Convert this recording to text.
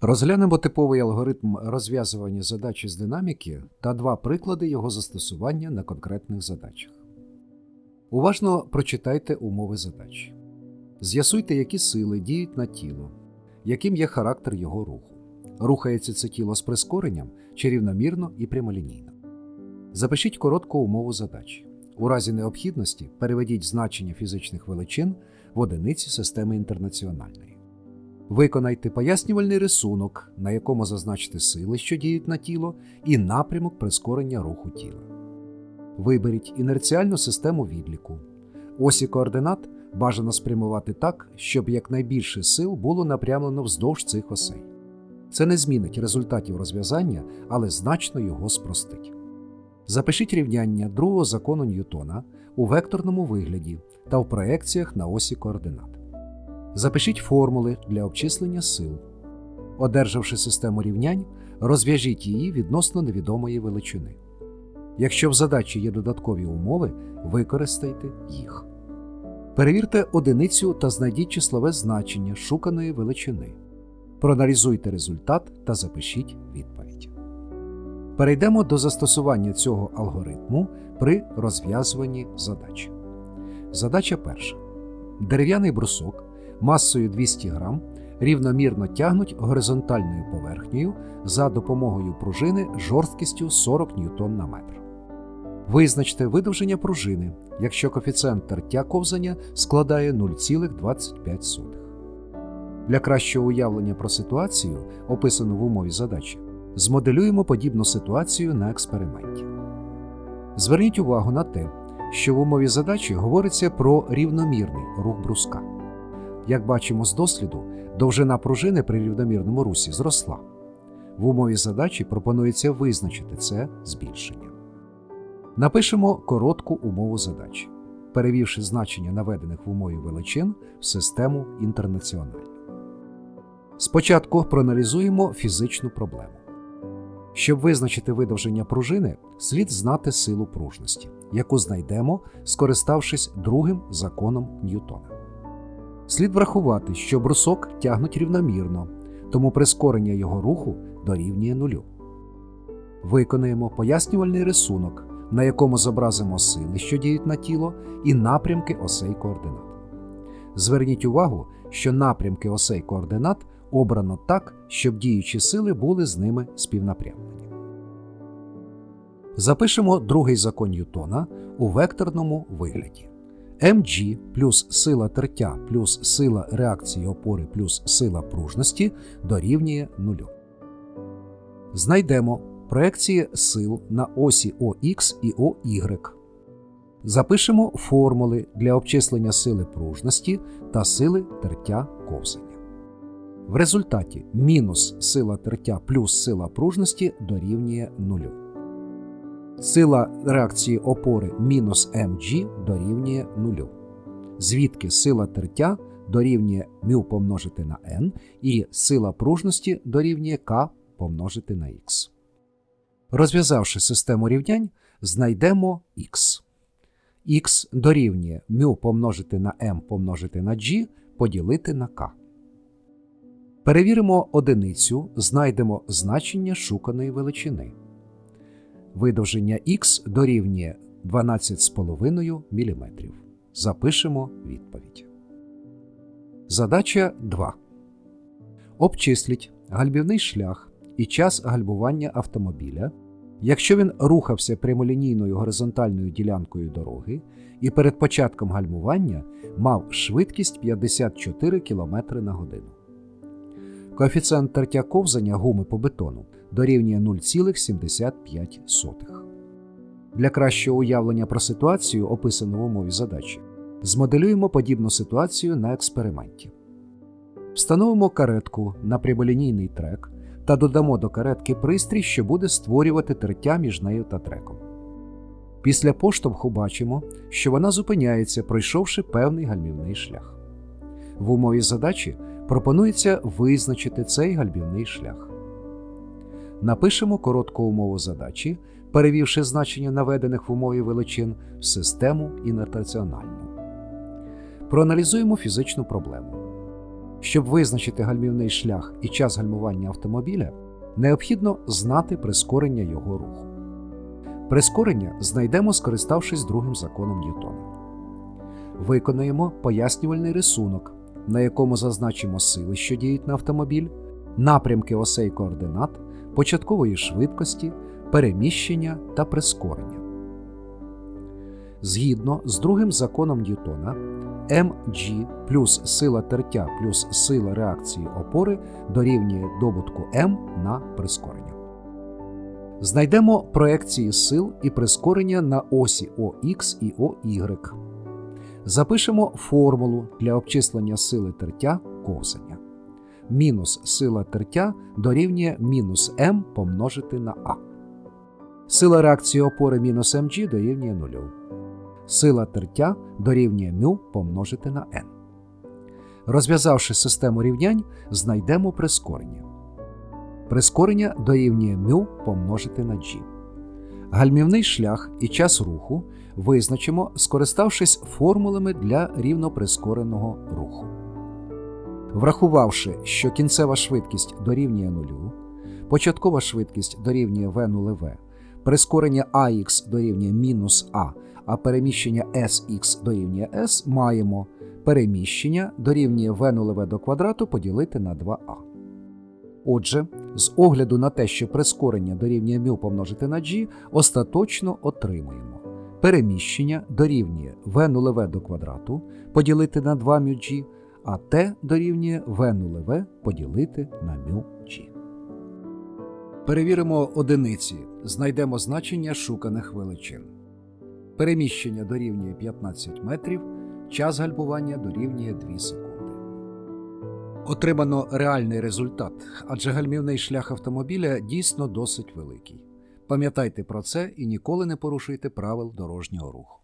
Розглянемо типовий алгоритм розв'язування задачі з динаміки та два приклади його застосування на конкретних задачах. Уважно прочитайте умови задачі. З'ясуйте, які сили діють на тіло, яким є характер його руху. Рухається це тіло з прискоренням чи рівномірно і прямолінійно. Запишіть коротку умову задачі. У разі необхідності переведіть значення фізичних величин в одиниці системи інтернаціональної. Виконайте пояснювальний рисунок, на якому зазначте сили, що діють на тіло, і напрямок прискорення руху тіла. Виберіть інерціальну систему відліку. Осі координат бажано спрямувати так, щоб якнайбільше сил було напрямлено вздовж цих осей. Це не змінить результатів розв'язання, але значно його спростить. Запишіть рівняння другого закону Ньютона у векторному вигляді та в проекціях на осі координат. Запишіть формули для обчислення сил. Одержавши систему рівнянь, розв'яжіть її відносно невідомої величини. Якщо в задачі є додаткові умови, використайте їх. Перевірте одиницю та знайдіть числове значення шуканої величини. Проаналізуйте результат та запишіть відповідь. Перейдемо до застосування цього алгоритму при розв'язуванні задачі. Задача перша. Дерев'яний брусок масою 200 грам рівномірно тягнуть горизонтальною поверхнею за допомогою пружини жорсткістю 40 ньютон на метр. Визначте видовження пружини, якщо коефіцієнт тертя ковзання складає 0,25. Для кращого уявлення про ситуацію, описану в умові задачі, змоделюємо подібну ситуацію на експерименті. Зверніть увагу на те, що в умові задачі говориться про рівномірний рух бруска. Як бачимо з досліду, довжина пружини при рівномірному русі зросла. В умові задачі пропонується визначити це збільшення. Напишемо коротку умову задачі, перевівши значення наведених в умові величин в систему інтернаціональну. Спочатку проаналізуємо фізичну проблему. Щоб визначити видовження пружини, слід знати силу пружності, яку знайдемо, скориставшись другим законом Ньютона. Слід врахувати, що брусок тягнуть рівномірно, тому прискорення його руху дорівнює нулю. Виконаємо пояснювальний рисунок, на якому зобразимо сили, що діють на тіло, і напрямки осей координат. Зверніть увагу, що напрямки осей координат обрано так, щоб діючі сили були з ними співнапрямлені. Запишемо другий закон Ньютона у векторному вигляді. Mg плюс сила тертя плюс сила реакції опори плюс сила пружності дорівнює нулю. Знайдемо проекції сил на осі ОХ і ОY. Запишемо формули для обчислення сили пружності та сили тертя ковзання. В результаті мінус сила тертя плюс сила пружності дорівнює нулю. Сила реакції опори мінус mg дорівнює нулю. Звідки сила тертя дорівнює μ помножити на n і сила пружності дорівнює k помножити на x. Розв'язавши систему рівнянь, знайдемо x. x дорівнює μ помножити на m помножити на g поділити на k. Перевіримо одиницю, знайдемо значення шуканої величини. Видовження х дорівнює 12,5 мм. Запишемо відповідь. Задача 2. Обчисліть гальмівний шлях і час гальмування автомобіля, якщо він рухався прямолінійною горизонтальною ділянкою дороги і перед початком гальмування мав швидкість 54 км на годину. Коефіцієнт тертя ковзання гуми по бетону дорівнює 0,75. Для кращого уявлення про ситуацію, описану в умові задачі, змоделюємо подібну ситуацію на експерименті. Встановимо каретку на прямолінійний трек та додамо до каретки пристрій, що буде створювати тертя між нею та треком. Після поштовху бачимо, що вона зупиняється, пройшовши певний гальмівний шлях. В умові задачі пропонується визначити цей гальмівний шлях. Напишемо коротку умову задачі, перевівши значення наведених в умові величин в систему інертаціональну. Проаналізуємо фізичну проблему. Щоб визначити гальмівний шлях і час гальмування автомобіля, необхідно знати прискорення його руху. Прискорення знайдемо, скориставшись другим законом Ньютона. Виконаємо пояснювальний рисунок, на якому зазначимо сили, що діють на автомобіль, напрямки осей координат, початкової швидкості, переміщення та прискорення. Згідно з другим законом Ньютона, mg плюс сила тертя плюс сила реакції опори дорівнює добутку m на прискорення. Знайдемо проекції сил і прискорення на осі ОХ і ОY. Запишемо формулу для обчислення сили тертя косення. Мінус сила тертя дорівнює мінус m помножити на а. Сила реакції опори мінус mg дорівнює 0. Сила тертя дорівнює μ помножити на n. Розв'язавши систему рівнянь, знайдемо прискорення. Прискорення дорівнює μ помножити на g. Гальмівний шлях і час руху визначимо, скориставшись формулами для рівноприскореного руху. Врахувавши, що кінцева швидкість дорівнює нулю, початкова швидкість дорівнює v нулеве, прискорення ax дорівнює мінус а, а переміщення sx дорівнює s, маємо переміщення дорівнює v нулеве до квадрату поділити на 2а. Отже, з огляду на те, що прискорення дорівнює μ помножити на g, остаточно отримуємо переміщення дорівнює v нулеве до квадрату поділити на 2 μg, а t дорівнює v нулеве поділити на μg. Перевіримо одиниці, знайдемо значення шуканих величин. Переміщення дорівнює 15 метрів, час гальмування дорівнює 2 секунди. Отримано реальний результат, адже гальмівний шлях автомобіля дійсно досить великий. Пам'ятайте про це і ніколи не порушуйте правил дорожнього руху.